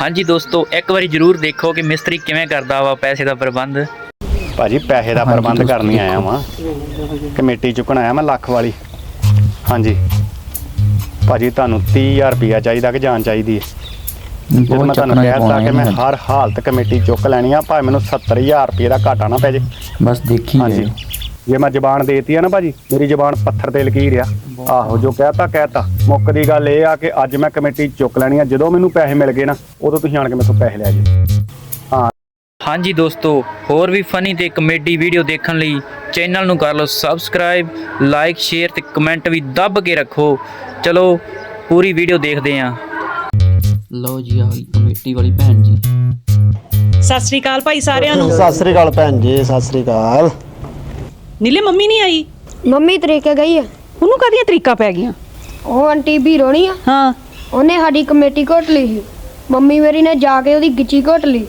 ਹਾਂਜੀ ਦੋਸਤੋ ਇੱਕ ਵਾਰੀ ਜਰੂਰ ਦੇਖੋ ਕਿ ਮਿਸਤਰੀ ਕਿਵੇਂ ਕਰਦਾ ਵਾ ਪੈਸੇ ਦਾ ਪ੍ਰਬੰਧ। ਭਾਜੀ ਪੈਸੇ ਦਾ ਪ੍ਰਬੰਧ ਕਰਨੀ ਆਇਆ ਵਾਂ। ਕਮੇਟੀ ਚੁੱਕਣ ਆਇਆ ਮੈਂ ਲੱਖ ਵਾਲੀ। ਹਾਂਜੀ। ਭਾਜੀ ਤੁਹਾਨੂੰ 30000 ਰੁਪਇਆ ਚਾਹੀਦਾ ਕਿ ਜਾਨ ਚਾਹੀਦੀ ਹੈ? ਜਦੋਂ ਮੈਂ ਤੁਹਾਨੂੰ ਕਹਿ ਦਿੱਤਾ ਕਿ ਮੈਂ ਹਰ ਹਾਲਤ ਕਮੇਟੀ ਚੁੱਕ ਲੈਣੀ ਆ ਭਾਵੇਂ ਮੈਨੂੰ 70000 ਰੁਪਏ ਦਾ ਘਾਟਾ ਨਾ ਪੈ ਜੇ। ਬਸ ਦੇਖੀ ਹਾਂਜੀ। ਜੇ ਮੈਂ ਜ਼ਬਾਨ ਦੇਤੀ ਆ ਨਾ ਭਾਜੀ ਮੇਰੀ ਜ਼ਬਾਨ ਪੱਥਰ ਤੇ ਲਕੀਰ ਆ। ਆਹੋ ਜੋ ਕਹਿਤਾ ਕਹਿਤਾ। ਮੁੱਕ ਦੀ ਗੱਲ ਇਹ ਆ ਕਿ ਅੱਜ ਮੈਂ ਕਮੇਟੀ ਚੁੱਕ ਲੈਣੀ ਆ। ਜਦੋਂ ਮੈਨੂੰ ਪੈਸੇ ਮਿਲ ਗਏ ਨਾ ਉਦੋਂ ਤੁਸੀਂ ਆਣ ਕੇ ਮੇਰੇ ਤੋਂ ਪੈਸੇ ਲੈ ਜਾਓ ਹਾਂਜੀ ਦੋਸਤੋ ਹੋਰ ਵੀ ਫਨੀ ਤੇ ਕਮੇਡੀ ਵੀਡੀਓ ਦੇਖਣ ਲਈ ਚੈਨਲ ਨੂੰ ਕਰ ਲਓ ਸਬਸਕ੍ਰਾਈਬ ਲਾਈਕ ਸ਼ੇਅਰ ਤੇ ਕਮੈਂਟ ਵੀ ਦੱਬ ਕੇ ਰੱਖੋ। ਚਲੋ ਪੂਰੀ ਵੀਡੀਓ ਦੇਖਦੇ ਆਂ। ਲਓ ਜੀ ਆ ਕਮੇਟੀ ਵਾਲੀ ਭੈਣ ਜੀ। ਸਤਿ ਸ੍ਰੀ ਅਕਾਲ ਭਾਈ ਸਾਰਿਆਂ ਨੂੰ। ਸਤਿ ਸ੍ਰੀ ਅਕਾਲ ਭੈਣ ਜੀ ਸਤਿ ਸ੍ਰੀ ਅਕਾਲ। ਨੀਲੇ ਮੰਮੀ ਨਹੀਂ ਆਈ? ਮੰਮੀ ਤਰੀਕੇ ਗਈ ਆ। ਉਹਨੂੰ ਕਾਹਦੀਆਂ ਤਰੀਕਾ ਪੈ ਗਈਆਂ? ਉਹ ਆਂਟੀ ਬੀਰੋਣੀ ਆ। ਹਾਂ। ਉਹਨੇ ਸਾਡੀ ਕਮੇਟੀ ਘੋਟ ਲਈ ਸੀ। ਮੰਮੀ ਮੇਰੀ ਨੇ ਜਾ ਕੇ ਉਹਦੀ ਗਿੱਚੀ ਘੋਟ ਲਈ।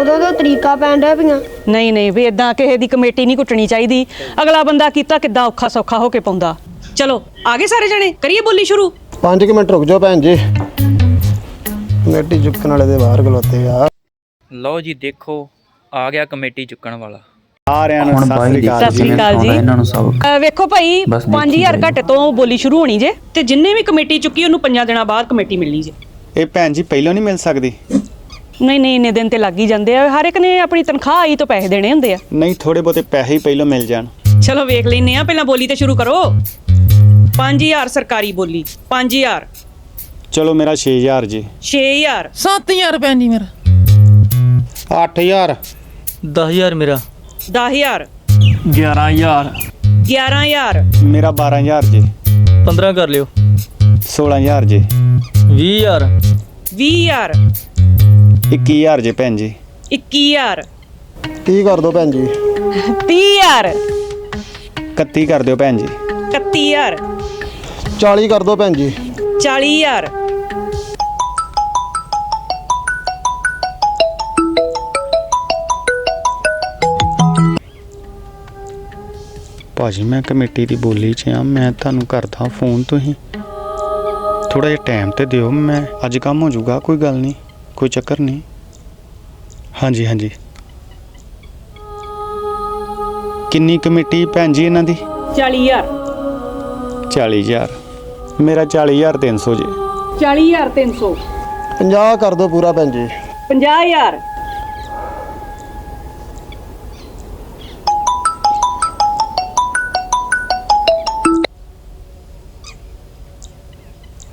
ਉਦੋਂ ਤੋਂ ਤਰੀਕਾ ਪੈਣ ਡਿਆ ਪਈਆਂ। ਨਹੀਂ ਨਹੀਂ ਵੀ ਇਦਾਂ ਕਿਸੇ ਦੀ ਕਮੇਟੀ ਨਹੀਂ ਕੁੱਟਣੀ ਚਾਹੀਦੀ। ਅਗਲਾ ਬੰਦਾ ਕੀਤਾ ਕਿੱਦਾਂ ਔਖਾ ਸੌਖਾ ਹੋ ਕੇ ਪਾਉਂਦਾ। ਚਲੋ ਆਗੇ ਸਾਰੇ ਜਣੇ? ਕਰੀਏ ਬੋਲੀ ਸ਼ੁਰੂ? 5 ਮਿੰਟ ਰੁਕ ਜਾਓ ਭੈਣ ਜੀ। ਕਮੇਟੀ ਚੁੱਕਣ ਵਾਲੇ ਦੇ ਬਾਹਰ ਖਲੋਤੇ ਆ। ਲਓ ਜੀ ਦੇਖੋ ਆ ਗਿਆ ਕਮੇਟੀ ਚੁੱਕਣ ਵਾਲਾ। ਸਾਰਿਆਂ ਨੂੰ ਸਤਿ ਸ੍ਰੀ ਅਕਾਲ ਸਤਿ ਸ੍ਰੀ ਜੀ ਅਕਾਲ ਜੀ। ਇਹਨਾਂ ਨੂੰ ਸਭ। ਅਹ ਵੇਖੋ ਭਾਈ ਬਸ ਦੇਖੀ 5000 ਜਾਇਓ। ਘੱਟ ਤੋਂ ਬੋਲੀ ਸ਼ੁਰੂ ਹੋਣੀ ਜੇ ਤੇ ਜਿੰਨੇ ਵੀ ਕਮੇਟੀ ਚੁੱਕੀ ਉਹਨੂੰ ਪੰਜਾਂ ਦਿਨਾਂ ਬਾਅਦ ਕਮੇਟੀ ਮਿਲਣੀ ਜੇ। ਇਹ ਭੈਣ ਜੀ ਪਹਿਲਾਂ ਨਹੀਂ ਮਿਲ ਸਕਦੀ? ਨਹੀਂ ਨਹੀਂ ਇੰਨੇ ਦਿਨ ਤੇ ਲੱਗ ਹੀ ਜਾਂਦੇ ਆ। ਹਰ ਇੱਕ ਨੇ ਆਪਣੀ ਤਨਖਾਹ ਆਈ ਤੋਂ ਪੈਸੇ ਦੇਣੇ ਹੁੰਦੇ ਆ। ਨਹੀਂ ਥੋੜੇ ਬਹੁਤੇ ਪੈਸੇ ਹੀ ਪਹਿਲਾਂ ਮਿਲ ਜਾਣ। ਚਲੋ ਵੇਖ ਲੈਨੇ ਆ ਪਹਿਲਾਂ ਬੋਲੀ ਤੇ ਸ਼ੁਰੂ ਕਰੋ। 5000 ਸਰਕਾਰੀ ਬੋਲੀ 5000 ਚਲੋ ਮੇਰਾ 6000 ਜੀ। 6000 7000 ਭੈਣ ਜੀ ਮੇਰਾ। 8000 10000 ਮੇਰਾ। 10000 11000 11000 ਮੇਰਾ 12000 ਜੀ। 15 ਕਰ ਲਿਓ। 16000 ਜੀ। 20000 20000 21000 ਜੀ ਭੈਣ ਜੀ। 21000 30 ਕਰ ਦਿਓ ਭੈਣ ਜੀ। 30000 31 ਕਰ ਦਿਓ ਭੈਣ ਜੀ। 31000 40 ਕਰ ਦਿਓ ਭੈਣ ਜੀ। 40000 ਭਾਜੀ ਮੈਂ ਕਮੇਟੀ ਦੀ ਬੋਲੀ 'ਚ ਆ। ਮੈਂ ਤੁਹਾਨੂੰ ਕਰਦਾ ਫੋਨ ਤੁਸੀਂ। ਥੋੜਾ ਜਿਹਾ ਟਾਈਮ ਤੇ ਦਿਓ। ਮੈਂ ਅੱਜ ਕੰਮ ਹੋ ਜਾਊਗਾ ਕੋਈ ਗੱਲ ਨਹੀਂ ਕੋਈ ਚੱਕਰ ਨਹੀਂ। ਹਾਂਜੀ ਹਾਂਜੀ। ਕਿੰਨੀ ਕਮੇਟੀ ਭੈਣ ਜੀ ਇਹਨਾਂ ਦੀ? 40000 40000 ਮੇਰਾ 40300 ਜੀ। 40300 50 ਕਰ ਦਿਓ ਪੂਰਾ ਭੈਣ ਜੀ। 50000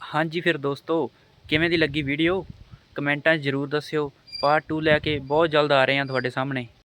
ਹਾਂਜੀ ਫਿਰ ਦੋਸਤੋ, ਕਿਵੇਂ ਦੀ ਲੱਗੀ ਵੀਡੀਓ ਕਮੈਂਟਾਂ 'ਚ ਜਰੂਰ ਦੱਸਿਓ। ਪਾਰਟ 2 ਲੈ ਕੇ ਬਹੁਤ ਜਲਦ ਆ ਰਹੇ ਹਾਂ ਤੁਹਾਡੇ ਸਾਹਮਣੇ।